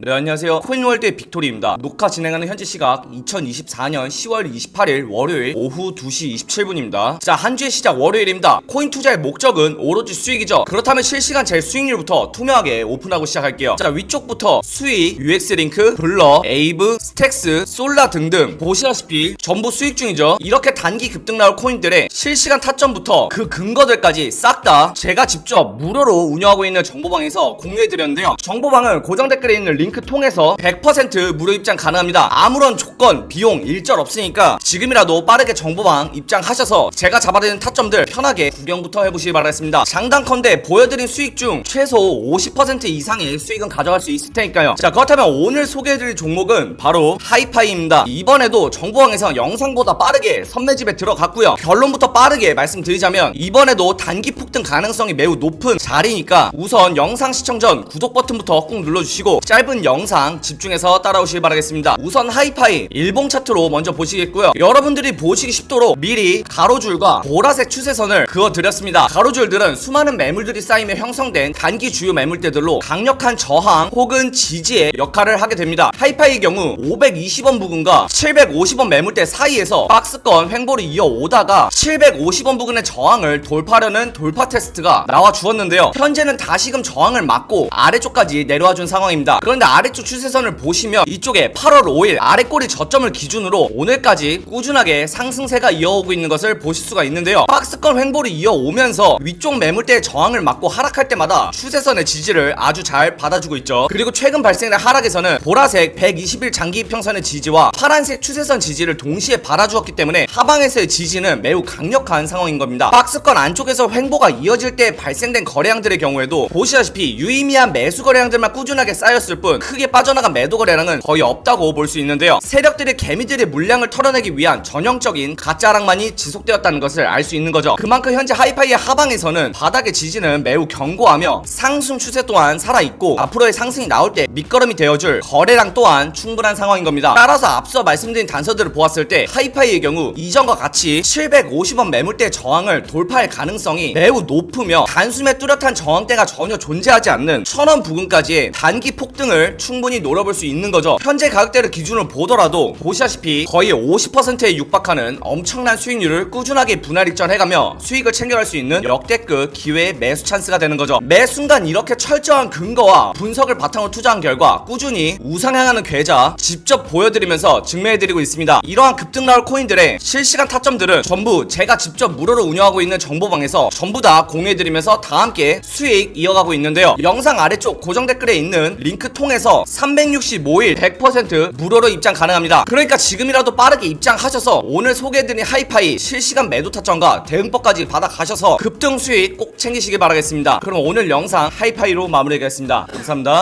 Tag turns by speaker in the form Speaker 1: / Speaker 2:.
Speaker 1: 네 안녕하세요. 코인월드의 빅토리입니다. 녹화 진행하는 현재 시각 2024년 10월 28일 월요일 오후 2시 27분입니다. 자 한 주의 시작 월요일입니다. 코인 투자의 목적은 오로지 수익이죠. 그렇다면 실시간 제 수익률부터 투명하게 오픈하고 시작할게요. 자 위쪽부터 수익, UX링크, 블러, 에이브, 스택스, 솔라 등등 보시다시피 전부 수익 중이죠. 이렇게 단기 급등 나올 코인들의 실시간 타점부터 그 근거들까지 싹 다 제가 직접 무료로 운영하고 있는 정보방에서 공유해드렸는데요. 정보방은 고정 댓글에 있는 링크 통해서 100% 무료 입장 가능합니다. 아무런 조건, 비용, 일절 없으니까 지금이라도 빠르게 정보방 입장하셔서 제가 잡아드리는 타점들 편하게 구경부터 해보시기 바라겠습니다. 장단컨대 보여드린 수익 중 최소 50% 이상의 수익은 가져갈 수 있을 테니까요. 자 그렇다면 오늘 소개해드릴 종목은 바로 하이파이입니다. 이번에도 정보방에서 영상보다 빠르게 선매집에 들어갔고요. 결론부터 빠르게 말씀드리자면 이번에도 단기 폭등 가능성이 매우 높은 자리니까 우선 영상 시청 전 구독 버튼부터 꾹 눌러주시고 짧은 영상 집중해서 따라오시길 바라겠습니다 우선 하이파이 일봉 차트로 먼저 보시겠고요 여러분들이 보시기 쉽도록 미리 가로줄과 보라색 추세선을 그어드렸습니다 가로줄들은 수많은 매물들이 쌓이며 형성된 단기 주요 매물대들로 강력한 저항 혹은 지지의 역할을 하게 됩니다 하이파이의 경우 520원 부근과 750원 매물대 사이에서 박스권 횡보를 이어오다가 750원 부근의 저항을 돌파하려는 돌파 테스트가 나와 주었는데요. 현재는 다시금 저항을 맞고 아래쪽까지 내려와 준 상황입니다. 그런데 아래쪽 추세선을 보시면 이쪽에 8월 5일 아래 꼬리 저점을 기준으로 오늘까지 꾸준하게 상승세가 이어오고 있는 것을 보실 수가 있는데요. 박스권 횡보를 이어오면서 위쪽 매물대의 저항을 맞고 하락할 때마다 추세선의 지지를 아주 잘 받아주고 있죠. 그리고 최근 발생된 하락에서는 보라색 120일 장기 평선의 지지와 파란색 추세선 지지를 동시에 받아주었기 때문에 하방에서의 지지는 매우 강력한 상황인 겁니다. 박스권 안쪽에서 횡보가 이어질 때 발생된 거래량들의 경우에도 보시다시피 유의미한 매수 거래량들만 꾸준하게 쌓였을 뿐 크게 빠져나간 매도 거래량은 거의 없다고 볼 수 있는데요. 세력들의 개미들의 물량을 털어내기 위한 전형적인 가짜랑만이 지속되었다는 것을 알 수 있는 거죠. 그만큼 현재 하이파이의 하방에서는 바닥의 지지는 매우 견고하며 상승 추세 또한 살아있고 앞으로의 상승이 나올 때 밑거름이 되어줄 거래량 또한 충분한 상황인 겁니다. 따라서 앞서 말씀드린 단서들을 보았을 때 하이파이의 경우 이전과 같이 750원 매물대 저항을 돌파할 가능성이 매우 높으며 단숨에 뚜렷한 저항대가 전혀 존재하지 않는 1000원 부근까지의 단기 폭등을 충분히 노려볼 수 있는 거죠. 현재 가격대를 기준으로 보더라도 보시다시피 거의 50%에 육박하는 엄청난 수익률을 꾸준하게 분할 익전해가며 수익을 챙겨갈 수 있는 역대급 기회의 매수 찬스가 되는 거죠. 매 순간 이렇게 철저한 근거와 분석을 바탕으로 투자한 결과 꾸준히 우상향하는 계좌 직접 보여드리면서 증명해드리고 있습니다. 이러한 급등 나올 코인들의 실시간 타점들은 전부 제가 직접 무료로 운영하고 있는 정보방에서 전부 다 공유해드리면서 다 함께 수익 이어가고 있는데요. 영상 아래쪽 고정 댓글에 있는 링크 통해서 365일 100% 무료로 입장 가능합니다. 그러니까 지금이라도 빠르게 입장하셔서 오늘 소개해드린 하이파이 실시간 매도 타점과 대응법까지 받아가셔서 급등 수익 꼭 챙기시길 바라겠습니다. 그럼 오늘 영상 하이파이로 마무리하겠습니다. 감사합니다.